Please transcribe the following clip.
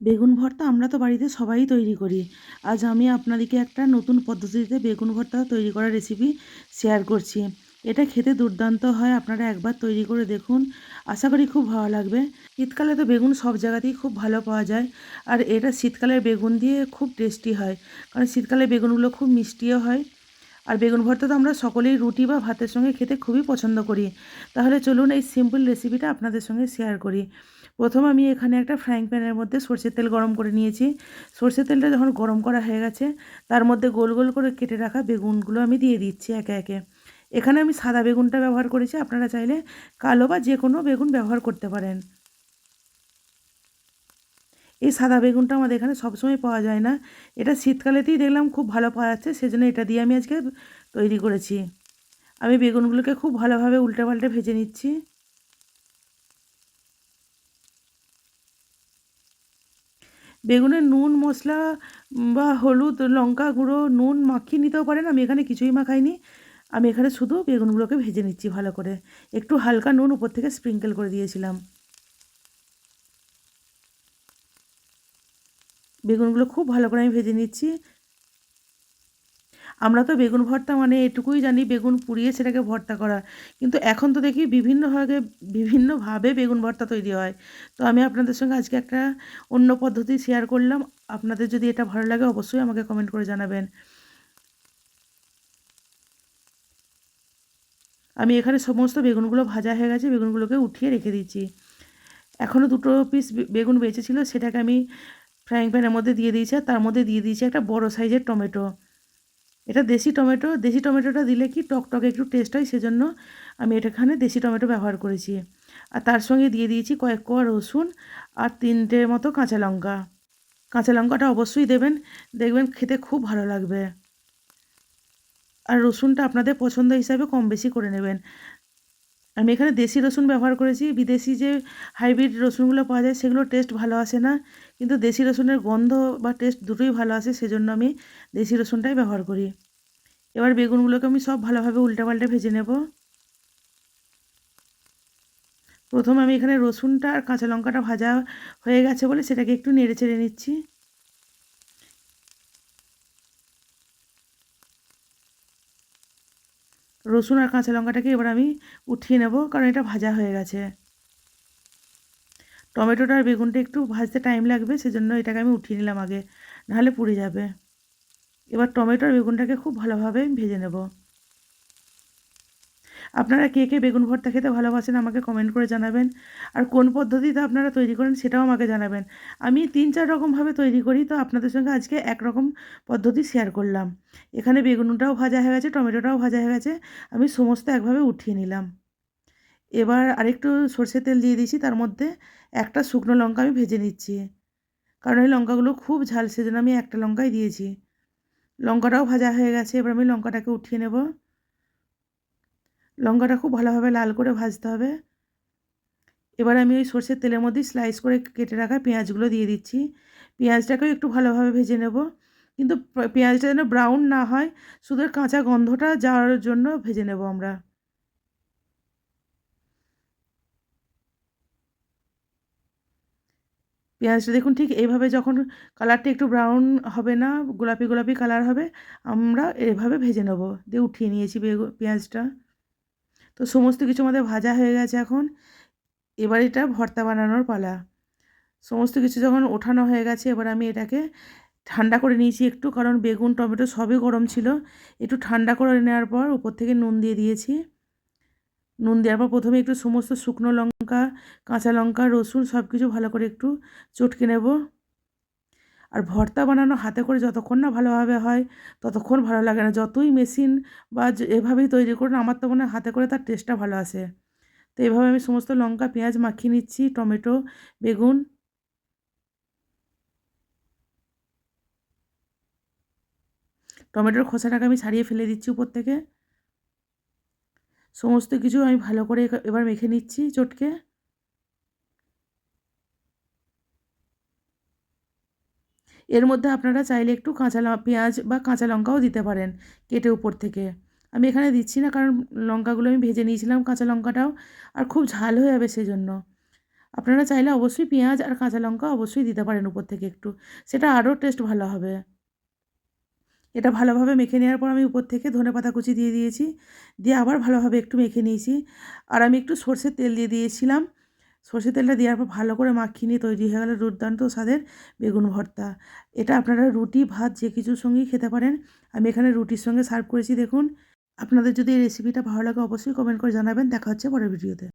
বেগুন ভর্তা আমরা তো বাড়িতে সবাই তৈরি করি। আজ আমি আপনাদেরকে একটা নতুন পদ্ধতিতে বেগুন ভর্তা তৈরি করার রেসিপি শেয়ার করছি। এটা খেতে দুর্দান্ত হয়, আপনারা একবার তৈরি করে দেখুন। আশা করি খুব ভালো লাগবে। শীতকালে তো বেগুন সব জায়গাতেই খুব ভালো পাওয়া যায়। আর এটা শীতকালের বেগুন দিয়ে খুব টেস্টি হয়। কারণ শীতকালে বেগুনগুলো খুব মিষ্টিও হয়। আর বেগুন ভর্তা তো আমরা সকলেই রুটি বা ভাতের সঙ্গে খেতে খুবই পছন্দ করি। তাহলে চলুন এই সিম্পল রেসিপিটা আপনাদের সঙ্গে শেয়ার করি। প্রথম আমি এখানে একটা ফ্রাইং প্যানের মধ্যে সর্ষের তেল গরম করে নিয়েছি। সর্ষের তেলটা যখন গরম করা হয়ে গেছে, তার মধ্যে গোল গোল করে কেটে রাখা বেগুনগুলো আমি দিয়ে দিচ্ছি একে একে। এখানে আমি সাদা বেগুনটা ব্যবহার করেছি, আপনারা চাইলে কালো বা যে কোনো বেগুন ব্যবহার করতে পারেন। এই সাদা বেগুনটা আমাদের এখানে সবসময় পাওয়া যায় না। এটা শীতকালেতেই দেখলাম খুব ভালো পাওয়া যাচ্ছে, সেজন্য এটা দিয়ে আমি আজকে তৈরি করেছি। আমি বেগুনগুলোকে খুব ভালোভাবে উল্টে পাল্টে ভেজে নিচ্ছি। বেগুনে নুন, মশলা বা হলুদ, লঙ্কা গুঁড়ো, নুন মাখিয়ে নিতেও পারেন, আমি এখানে কিছুই মাখাইনি। আমি এখানে শুধু বেগুনগুলোকে ভেজে নিচ্ছি ভালো করে। একটু হালকা নুন উপর থেকে স্প্রিঙ্কেল করে দিয়েছিলাম। বেগুনগুলো খুব ভালো করে আমি ভেজে নিচ্ছি। আমরা তো বেগুন ভর্তা মানে এটুকুই জানি, বেগুন পুড়িয়ে সেটাকে ভর্তা করা। কিন্তু এখন তো দেখি বিভিন্নভাবে বিভিন্নভাবে বেগুন ভর্তা তৈরি হয়। তো আমি আপনাদের সঙ্গে আজকে একটা অন্য পদ্ধতি শেয়ার করলাম। আপনাদের যদি এটা ভালো লাগে অবশ্যই আমাকে কমেন্ট করে জানাবেন। আমি এখানে সমস্ত বেগুনগুলো ভাজা হয়ে গেছে, বেগুনগুলোকে উঠিয়ে রেখে দিচ্ছি। এখনও দুটো পিস বেগুন বেঁচেছিল, সেটাকে আমি ফ্রাইং প্যানের মধ্যে দিয়ে দিয়েছি আর তার মধ্যে দিয়ে দিয়েছি একটা বড় সাইজের টমেটো। এটা দেশি টমেটো। দেশি টমেটোটা দিলে কি টকটকে একটু টেস্ট হয়, সেজন্য আমি এটাখানে দেশি টমেটো ব্যবহার করেছি। আর তার সঙ্গে দিয়ে দিয়েছি কয়েক কোয়া রসুন আর তিনটে মতো কাঁচা লঙ্কা। কাঁচা লঙ্কাটা অবশ্যই দেবেন, দেখবেন খেতে খুব ভালো লাগবে। আর রসুনটা আপনাদের পছন্দ হিসাবে কম বেশি করে নেবেন। আমি এখানে দেশি রসুন ব্যবহার করেছি। বিদেশি যে হাইব্রিড রসুনগুলো পাওয়া যায়, সেগুলো টেস্ট ভালো আসে না। কিন্তু দেশি রসুনের গন্ধ বা টেস্ট দুটোই ভালো আসে, সেজন্য আমি দেশি রসুনটাই ব্যবহার করি। এবার বেগুনগুলোকে আমি সব ভালোভাবে উল্টে পাল্টে ভেজে নেব। প্রথম আমি এখানে রসুনটা আর কাঁচা লঙ্কাটা ভাজা হয়ে গেছে বলে সেটাকে একটু নেড়ে চেড়ে নিচ্ছি। রসুন আর কাঁচা লঙ্কাটাকে এবার আমি উঠিয়ে নেব, কারণ এটা ভাজা হয়ে গেছে। টমেটোটা আর বেগুনটা একটু ভাজতে টাইম লাগবে, সেজন্য এটাকে আমি উঠিয়ে নিলাম আগে, নাহলে পুড়ে যাবে। এবার টমেটো আর বেগুনটাকে খুব ভালোভাবে ভেজে নেব। আপনারা কে কে বেগুন ভর্তা খেতে ভালোবাসেন আমাকে কমেন্ট করে জানাবেন। আর কোন পদ্ধতিতে আপনারা তৈরি করেন সেটাও আমাকে জানাবেন। আমি তিন চার রকমভাবে তৈরি করি, তো আপনাদের সঙ্গে আজকে একরকম পদ্ধতি শেয়ার করলাম। এখানে বেগুনটাও ভাজা হয়ে গেছে, টমেটোটাও ভাজা হয়ে গেছে, আমি সমস্ত একভাবে উঠিয়ে নিলাম। এবার আরেকটু সর্ষের তেল দিয়ে দিয়েছি, তার মধ্যে একটা শুকনো লঙ্কা আমি ভেজে নিচ্ছি। কারণ এই লঙ্কাগুলো খুব ঝাল, সেজন্য আমি একটা লঙ্কাই দিয়েছি। লঙ্কাটাও ভাজা হয়ে গেছে, এবার আমি লঙ্কাটাকে উঠিয়ে নেব। লঙ্কাটা খুব ভালোভাবে লাল করে ভাজতে হবে। এবার আমি ওই সর্ষের তেলের মধ্যে স্লাইস করে কেটে রাখা পেঁয়াজগুলো দিয়ে দিচ্ছি। পেঁয়াজটাকেও একটু ভালোভাবে ভেজে নেব। কিন্তু পেঁয়াজটা যেন ব্রাউন না হয়, শুধু কাঁচা গন্ধটা যাওয়ার জন্য ভেজে নেব আমরা। পেঁয়াজটা দেখুন ঠিক এইভাবে যখন কালারটা একটু ব্রাউন হবে না, গোলাপি গোলাপি কালার হবে, আমরা এভাবে ভেজে নেব। দিয়ে উঠিয়ে নিয়েছি পেঁয়াজটা। তো সমস্ত কিছু আমাদের ভাজা হয়ে গেছে এখন। এবার এটা ভর্তা বানানোর পালা। সমস্ত কিছু যখন ওঠানো হয়ে গেছে, এবার আমি এটাকে ঠান্ডা করে নিয়েছি একটু, কারণ বেগুন, টমেটো সবই গরম ছিল। একটু ঠান্ডা করে নেওয়ার পর উপর থেকে নুন দিয়ে দিয়েছি। নুন দেওয়ার পর প্রথমে একটু সমস্ত শুকনো লঙ্কা, কাঁচা লঙ্কা, রসুন সব কিছু ভালো করে একটু চটকে নেব। আর ভর্তা বানানো হাতে করে যতক্ষণ না ভালোভাবে হয়, ততক্ষণ ভালো লাগে না। যতই মেশিন বা এভাবেই তৈরি করুন, আমার তো মনে হয় হাতে করে তার টেস্টটা ভালো আসে। তো এভাবে আমি সমস্ত লঙ্কা, পেঁয়াজ মাখিয়ে নিচ্ছি, টমেটো, বেগুন। টমেটোর খোসাটাকে আমি ছাড়িয়ে ফেলে দিচ্ছি উপর থেকে। সমস্ত কিছু আমি ভালো করে এবার মেখে নিচ্ছি চটকে। এর মধ্যে আপনারা চাইলে একটু কাঁচা পেঁয়াজ বা কাঁচা লঙ্কাও দিতে পারেন কেটে উপর থেকে। আমি এখানে দিচ্ছি না কারণ লঙ্কাগুলো আমি ভেজে নিয়েছিলাম কাঁচা লঙ্কাটাও আর খুব ঝাল হয়ে যাবে সেই জন্য আপনারা চাইলে অবশ্যই পেঁয়াজ আর কাঁচা লঙ্কা অবশ্যই দিতে পারেন উপর থেকে একটু। সেটা আরও টেস্ট ভালো হবে। এটা ভালোভাবে মেখে নেওয়ার পর আমি উপর থেকে ধনে পাতা কুচি দিয়ে দিয়েছি। দিয়ে আবার ভালোভাবে একটু মেখে নিয়েছি। আর আমি একটু সর্ষের তেল দিয়ে দিয়েছিলাম। সর্ষের তেলটা দেওয়ার পর ভালো করে মাখিয়ে নিয়ে তৈরি হয়ে গেল দুর্দান্ত স্বাদের বেগুন ভর্তা। এটা আপনারা রুটি, ভাত যে কিছুর সঙ্গেই খেতে পারেন। আমি এখানে রুটির সঙ্গে সার্ভ করেছি, দেখুন। আপনাদের যদি এই রেসিপিটা ভালো লাগে অবশ্যই কমেন্ট করে জানাবেন। দেখা হচ্ছে পরের ভিডিওতে